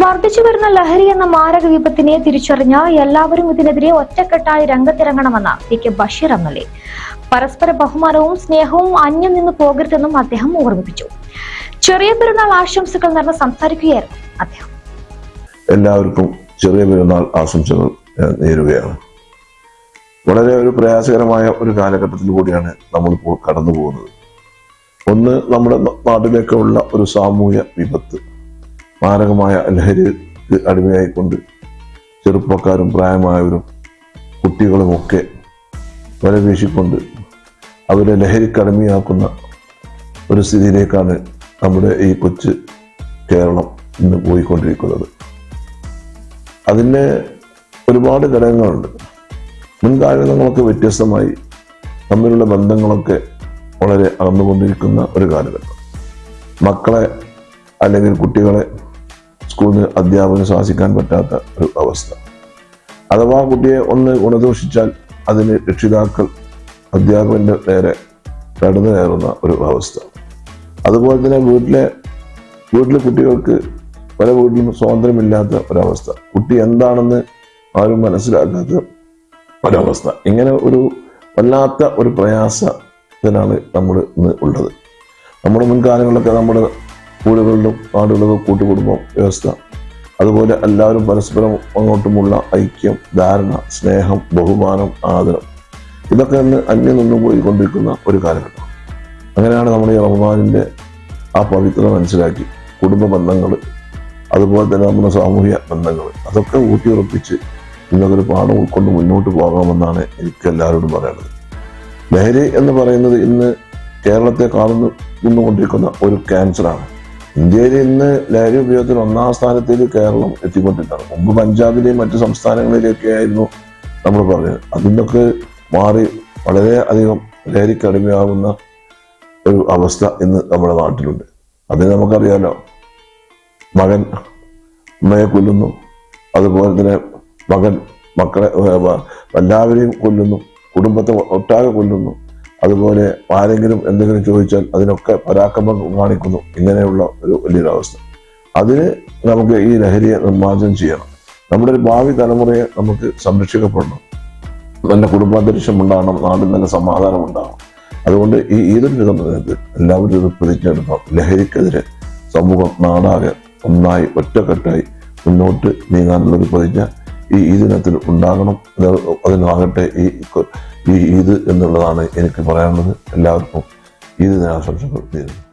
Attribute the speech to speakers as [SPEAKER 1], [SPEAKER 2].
[SPEAKER 1] വർദ്ധിച്ചു വരുന്ന ലഹരി എന്ന മാരക വിപത്തിനെ തിരിച്ചറിഞ്ഞ എല്ലാവരും ഇതിനെതിരെ ഒറ്റക്കെട്ടായി രംഗത്തിറങ്ങണമെന്ന് P K Basheer M L A. പരസ്പര ബഹുമാനവും സ്നേഹവും അന്യം നിന്ന് പോകരുതെന്നും അദ്ദേഹം ഓർമ്മിപ്പിച്ചു. ചെറിയ പെരുന്നാൾ ആശംസകൾ നടന്ന് സംസാരിക്കുകയായിരുന്നു അദ്ദേഹം.
[SPEAKER 2] എല്ലാവർക്കും ചെറിയ പെരുന്നാൾ ആശംസകൾ നേരുകയാണ്. വളരെ ഒരു പ്രയാസകരമായ ഒരു കാലഘട്ടത്തിൽ കൂടിയാണ് നമ്മളിപ്പോൾ കടന്നു പോകുന്നത് ഒന്ന് നമ്മുടെ നാട്ടിലേക്കുള്ള ഒരു സാമൂഹ്യ വിപത്ത്. മാരകമായ ലഹരിക്ക് അടിമയായിക്കൊണ്ട് ചെറുപ്പക്കാരും പ്രായമായവരും കുട്ടികളുമൊക്കെ വല വീശിക്കൊണ്ട് അവരെ ലഹരിക്കടിമയാക്കുന്ന ഒരു സ്ഥിതിയിലേക്കാണ് നമ്മുടെ ഈ കൊച്ചു കേരളം ഇന്ന് പോയിക്കൊണ്ടിരിക്കുന്നത്. അതിന് ഒരുപാട് ഘടകങ്ങളുണ്ട്. മുൻകാലങ്ങളൊക്കെ വ്യത്യസ്തമായി തമ്മിലുള്ള ബന്ധങ്ങളൊക്കെ വളരെ അകന്നുകൊണ്ടിരിക്കുന്ന ഒരു കാലഘട്ടം. മക്കളെ അല്ലെങ്കിൽ കുട്ടികളെ സ്കൂളിൽ നിന്ന് അധ്യാപകന് ശ്വാസിക്കാൻ പറ്റാത്ത ഒരു അവസ്ഥ. അഥവാ കുട്ടിയെ ഒന്ന് ഗുണദോഷിച്ചാൽ അതിന് രക്ഷിതാക്കൾ അധ്യാപകന്റെ നേരെ കടന്നു കയറുന്ന ഒരു അവസ്ഥ. അതുപോലെ തന്നെ വീട്ടിലെ വീട്ടിലെ കുട്ടികൾക്ക് പല വീട്ടിലും സ്വാതന്ത്ര്യമില്ലാത്ത ഒരവസ്ഥ. കുട്ടി എന്താണെന്ന് ആരും മനസ്സിലാക്കാത്ത ഒരവസ്ഥ. ഇങ്ങനെ ഒരു വല്ലാത്ത ഒരു പ്രയാസത്തിനാണ് നമ്മൾ ഇന്ന് ഉള്ളത്. നമ്മുടെ മുൻകാലങ്ങളിലൊക്കെ നമ്മുടെ വീടുകളിലും നാടുകളിലും കൂട്ടുകുടുംബം വ്യവസ്ഥ. അതുപോലെ എല്ലാവരും പരസ്പരം അങ്ങോട്ടുമുള്ള ഐക്യം ധാരണ സ്നേഹം ബഹുമാനം ആദരം. ഇതൊക്കെ ഇന്ന് അന്യം നിന്നു പോയിക്കൊണ്ടിരിക്കുന്ന ഒരു കാലഘട്ടം. അങ്ങനെയാണ് നമ്മൾ ഈ റഹ്മാനിന്റെ ആ പവിത്രത മനസ്സിലാക്കി. കുടുംബ ബന്ധങ്ങൾ അതുപോലെ തന്നെ നമ്മുടെ സാമൂഹ്യ ബന്ധങ്ങൾ. അതൊക്കെ ഊട്ടിയുറപ്പിച്ച് ഇന്നതൊരു പാഠം ഉൾക്കൊണ്ട് മുന്നോട്ട് പോകാമെന്നാണ് എനിക്ക് എല്ലാവരോടും പറയുന്നത് ലഹരി എന്ന് പറയുന്നത് ഇന്ന് കേരളത്തെ കാണുന്നു കൊണ്ടിരിക്കുന്ന ഒരു ക്യാൻസറാണ് ഇന്ത്യയിൽ ഇന്ന് ലഹരി ഉപയോഗത്തിൽ ഒന്നാം സ്ഥാനത്തേക്ക് കേരളം എത്തിക്കൊണ്ടിരിക്കുകയാണ്. മുമ്പ് പഞ്ചാബിലെയും മറ്റു സംസ്ഥാനങ്ങളിലേക്കെ ആയിരുന്നു നമ്മൾ പറഞ്ഞത്. അതിനൊക്കെ മാറി വളരെ അധികം ലഹരിക്ക് അടിമയാകുന്ന ഒരു അവസ്ഥ ഇന്ന് നമ്മുടെ നാട്ടിലുണ്ട്. അത് നമുക്കറിയാലോ. മകൻ അമ്മയെ കൊല്ലുന്നു. അതുപോലെ തന്നെ മകൻ മക്കളെ എല്ലാവരെയും കൊല്ലുന്നു. കുടുംബത്തെ ഒട്ടാകെ കൊല്ലുന്നു. അതുപോലെ ആരെങ്കിലും എന്തെങ്കിലും ചോദിച്ചാൽ അതിനൊക്കെ പരാക്രമം കാണിക്കുന്നു. ഇങ്ങനെയുള്ള ഒരു വലിയൊരവസ്ഥ. അതിന് നമുക്ക് ഈ ലഹരിയെ നിർമ്മാർജനം ചെയ്യണം. നമ്മുടെ ഒരു ഭാവി തലമുറയെ നമുക്ക് സംരക്ഷിക്കപ്പെടണം. നല്ല കുടുംബാന്തരീക്ഷം ഉണ്ടാകണം നാട്ടിൽ നല്ല സമാധാനം ഉണ്ടാകണം. അതുകൊണ്ട് ഈ ഈദുൽ വിധം എല്ലാവരും ഇത് പ്രതിജ്ഞയെടുക്കണം. ലഹരിക്കെതിരെ സമൂഹം നാടാകെ ഒന്നായി ഒറ്റക്കെട്ടായി മുന്നോട്ട് നീങ്ങാനുള്ളൊരു പ്രതിജ്ഞ ഈ ഈദിനത്തിൽ ഉണ്ടാകണം. അത് അതിനാകട്ടെ ഈ ഈ ഈദ് എന്നുള്ളതാണ് എനിക്ക് പറയാനുള്ളത്. എല്ലാവർക്കും ഈദ് ദിനാശംസകൾ നേരുന്നു.